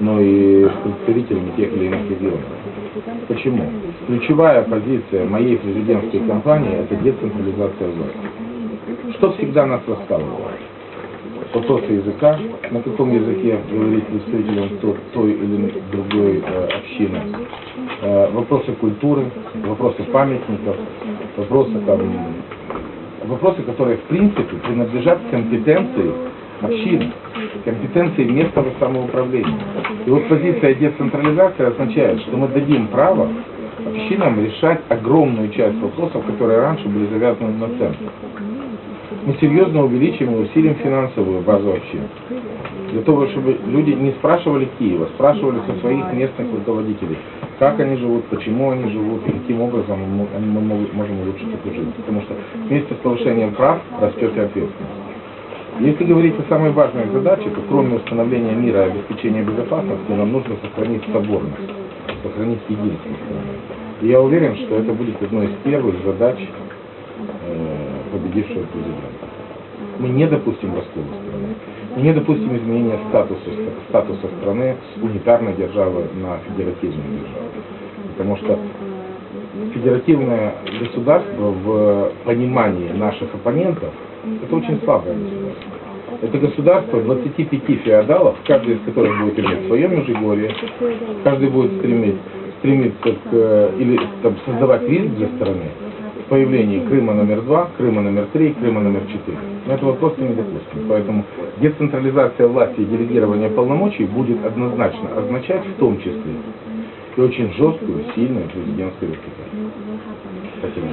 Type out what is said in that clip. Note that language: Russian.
но и представителями тех или иных регионов. Почему? Ключевая позиция моей президентской кампании – это децентрализация власти. Что всегда нас раскалывало? Вопросы языка, на каком языке говорить представителям то- той или другой э, общины, Э, вопросы культуры, вопросы памятников, вопросы там, вопросы, которые в принципе принадлежат компетенции общины, компетенции местного самоуправления. И вот позиция децентрализации означает, что мы дадим право общинам решать огромную часть вопросов, которые раньше были завязаны на центр. Мы серьезно увеличим и усилим финансовую базу общин. Для того, чтобы люди не спрашивали Киева, спрашивали со своих местных руководителей, как они живут, почему они живут и каким образом мы мо- мы мо- можем улучшить эту жизнь. Потому что вместе с повышением прав растет и ответственность. Если говорить о самой важной задаче, то кроме установления мира и обеспечения безопасности, нам нужно сохранить соборность, сохранить единство. И я уверен, что это будет одной из первых задач э, победившего президента. Мы не допустим раскола страны. Мы не допустим изменения статуса, статуса страны с унитарной державы на федеративную державу. Потому что федеративное государство в понимании наших оппонентов это очень слабое государство. Это государство 25 феодалов, каждый из которых будет иметь свое межгорье, каждый будет стремить, стремиться к, э, или там, создавать риск для страны появлении Крыма номер два, Крыма номер три, Крыма номер четыре. Но этого просто не допустим. Поэтому децентрализация власти и делегирование полномочий будет однозначно означать в том числе и очень жесткую, сильную президентскую выступление. Спасибо.